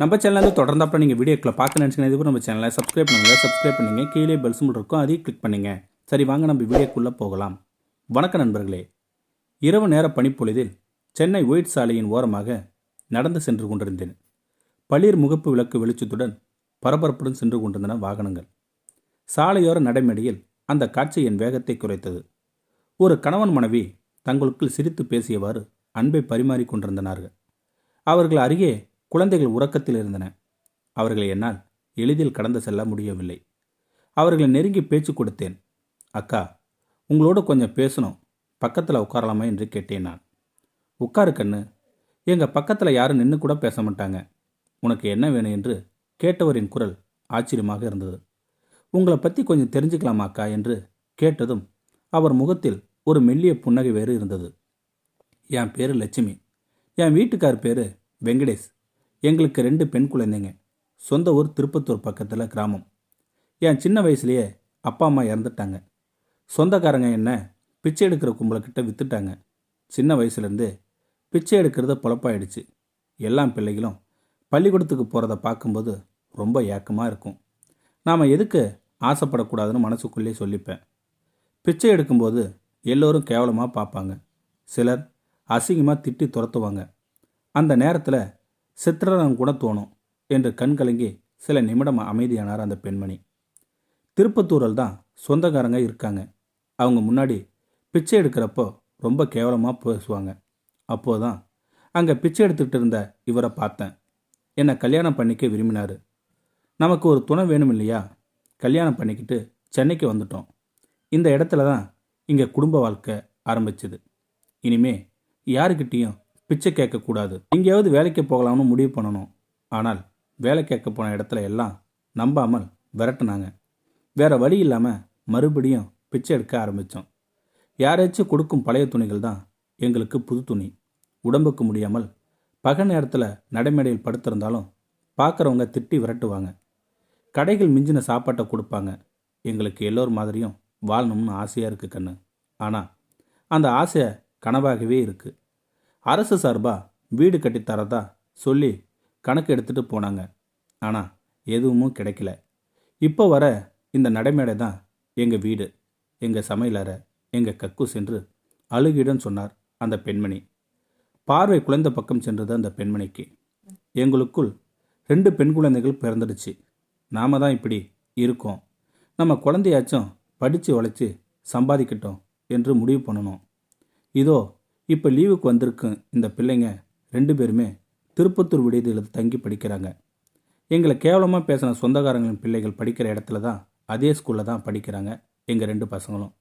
நம்ம சேனலில் தொடர்ந்து அப்புறம் நீங்கள் வீடியோக்களை பார்க்க நினச்சிங்கன்னா இதுவும் நம்ம சேனலை சப்ஸ்கிரைப் பண்ணுங்கள் சப்ஸ்கிரைப் பண்ணுங்கள் கீழே பெல் சிம்பிள் இருக்கும் அதையும் கிளிக் பண்ணுங்க. சரி வாங்க நம்ம வீடியோக்குள்ளே போகலாம். வணக்கம் நண்பர்களே. இரவு நேர பனிப்பொழுதில் சென்னை ஒயிட் சாலையின் ஓரமாக நடந்து சென்று கொண்டிருந்தேன். பளிர் முகப்பு விளக்கு வெளிச்சத்துடன் பரபரப்புடன் சென்று கொண்டிருந்தன வாகனங்கள். சாலையோர நடைமேடையில் அந்த காட்சி என் வேகத்தை குறைத்தது. ஒரு கணவன் மனைவி தங்களுக்குள் சிரித்து பேசியவாறு அன்பை பரிமாறிக் கொண்டிருந்தனார்கள். அவர்கள் அருகே குழந்தைகள் உறக்கத்தில் இருந்தன. அவர்களை என்னால் எளிதில் கடந்து செல்ல முடியவில்லை. அவர்களை நெருங்கி பேச்சு கொடுத்தேன். அக்கா உங்களோட கொஞ்சம் பேசணும். பக்கத்தில் உட்காரலாமா? என்று கேட்டேன் நான். உட்காரு கண்ணு. எங்கள் பக்கத்தில் யாரும் நின்று கூட பேச மாட்டாங்க. உனக்கு என்ன வேணும்? என்று கேட்டவரின் குரல் ஆச்சரியமாக இருந்தது. உங்களை பற்றி கொஞ்சம் தெரிஞ்சுக்கலாமா அக்கா? என்று கேட்டதும் அவர் முகத்தில் ஒரு மெல்லிய புன்னகை வேறு இருந்தது. என் பேர் லட்சுமி. என் வீட்டுக்கார் பேர் வெங்கடேஷ். எங்களுக்கு ரெண்டு பெண் குழந்தைங்க. சொந்த ஊர் திருப்பத்தூர் பக்கத்தில் கிராமம். என் சின்ன வயசுலேயே அப்பா அம்மா இறந்துட்டாங்க. சொந்தக்காரங்க என்ன பிச்சை எடுக்கிற கும்பலைக்கிட்ட விற்றுட்டாங்க சின்ன வயசுலேருந்தே பிச்சை எடுக்கிறத பொழப்பாயிடுச்சு. எல்லா பிள்ளைகளும் பள்ளிக்கூடத்துக்கு போகிறத பார்க்கும்போது ரொம்ப ஏக்கமாக இருக்கும். நாம் எதுக்கு ஆசைப்படக்கூடாதுன்னு மனசுக்குள்ளே சொல்லிப்பேன். பிச்சை எடுக்கும்போது எல்லோரும் கேவலமாக பார்ப்பாங்க. சிலர் அசிங்கமாக திட்டி துரத்துவாங்க. அந்த நேரத்தில் சித்திரம் கூட தோணும் என்று கண் கலங்கி சில நிமிடம் அமைதியானார் அந்த பெண்மணி. திருப்பத்தூரில் தான் சொந்தக்காரங்க இருக்காங்க. அவங்க முன்னாடி பிச்சை எடுக்கிறப்போ ரொம்ப கேவலமாக பேசுவாங்க. அப்போது தான் அங்கே பிச்சை எடுத்துக்கிட்டு இருந்த இவரை பார்த்தேன். என்னை கல்யாணம் பண்ணிக்க விரும்பினார். நமக்கு ஒரு துணை வேணும் இல்லையா? கல்யாணம் பண்ணிக்கிட்டு சென்னைக்கு வந்துட்டோம். இந்த இடத்துல தான் இங்கே குடும்ப வாழ்க்கை ஆரம்பிச்சது. இனிமே யாருக்கிட்டேயும் பிச்சை கேட்கக்கூடாது. எங்கேயாவது வேலைக்கு போகலாம்னு முடிவு பண்ணணும். ஆனால் வேலை கேட்க போன இடத்துல எல்லாம் நம்பாமல் விரட்டினாங்க. வேற வழி இல்லாமல் மறுபடியும் பிச்சை எடுக்க ஆரம்பித்தோம் யாராச்சும் கொடுக்கும் பழைய துணிகள் தான் எங்களுக்கு புது துணி. உடம்புக்கு முடியாமல் பகல் நேரத்தில் நடைமேடையில் படுத்திருந்தாலும் பார்க்குறவங்க திட்டி விரட்டுவாங்க. கடைகள் மிஞ்சின சாப்பாட்டை கொடுப்பாங்க. எங்களுக்கு எல்லோர் மாதிரியும் வாழணும்னு ஆசையாக இருக்குது கண்ணு. ஆனால் அந்த ஆசை கனவாகவே இருக்குது அரசு சார்பாக வீடு கட்டித்தரதா சொல்லி கணக்கு எடுத்துகிட்டு போனாங்க. ஆனால் எதுவும் கிடைக்கல. இப்போ வர இந்த நடைமேடை தான் எங்கள் வீடு எங்கள் சமையலறை எங்கள் கக்கு சென்று அழுகிடன் சொன்னார் அந்த பெண்மணி. பார்வை குழந்தை பக்கம் சென்றது அந்த பெண்மணிக்கு. எங்களுக்குள் ரெண்டு பெண் குழந்தைகள் பிறந்துடுச்சு. நாம தான் இப்படி இருக்கோம். நம்ம குழந்தையாச்சும் படித்து உழைச்சி சம்பாதிக்கட்டும் என்று முடிவு பண்ணணும். இதோ இப்போ லீவுக்கு வந்திருக்கும் இந்த பிள்ளைங்க. ரெண்டு பேருமே திருப்பத்தூர் விடுதியில் தங்கி படிக்கிறாங்க. எங்களை கேவலமாக பேசின சொந்தக்காரங்களின் பிள்ளைகள் படிக்கிற இடத்துல தான் அதே ஸ்கூலில் தான் படிக்கிறாங்க எங்கள் ரெண்டு பசங்களும்.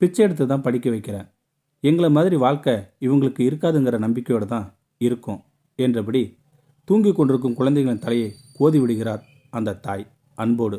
பிச்சை எடுத்து தான் படிக்க வைக்கிறேன். எங்களை மாதிரி வாழ்க்கை இவங்களுக்கு இருக்காதுங்கிற நம்பிக்கையோடு தான் இருக்கும் என்றபடி தூங்கி கொண்டிருக்கும் குழந்தைகளின் தலையை கோதி விடுகிறார் அந்த தாய் அன்போடு.